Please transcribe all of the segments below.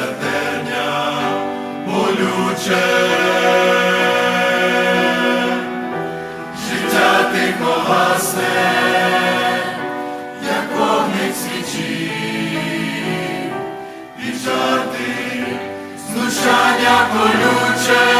милосердення болюче, життя ти гасне, як вогник свічі, і жарти, знущання колюче.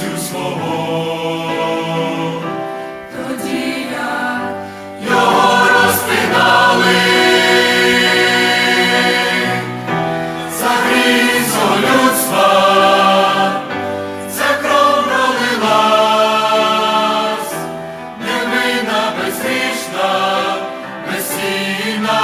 свого, тоді як його розпинали. За гріх зло людства, ця кров пролилась, невинна, безгрішна, безсінна.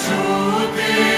Почути.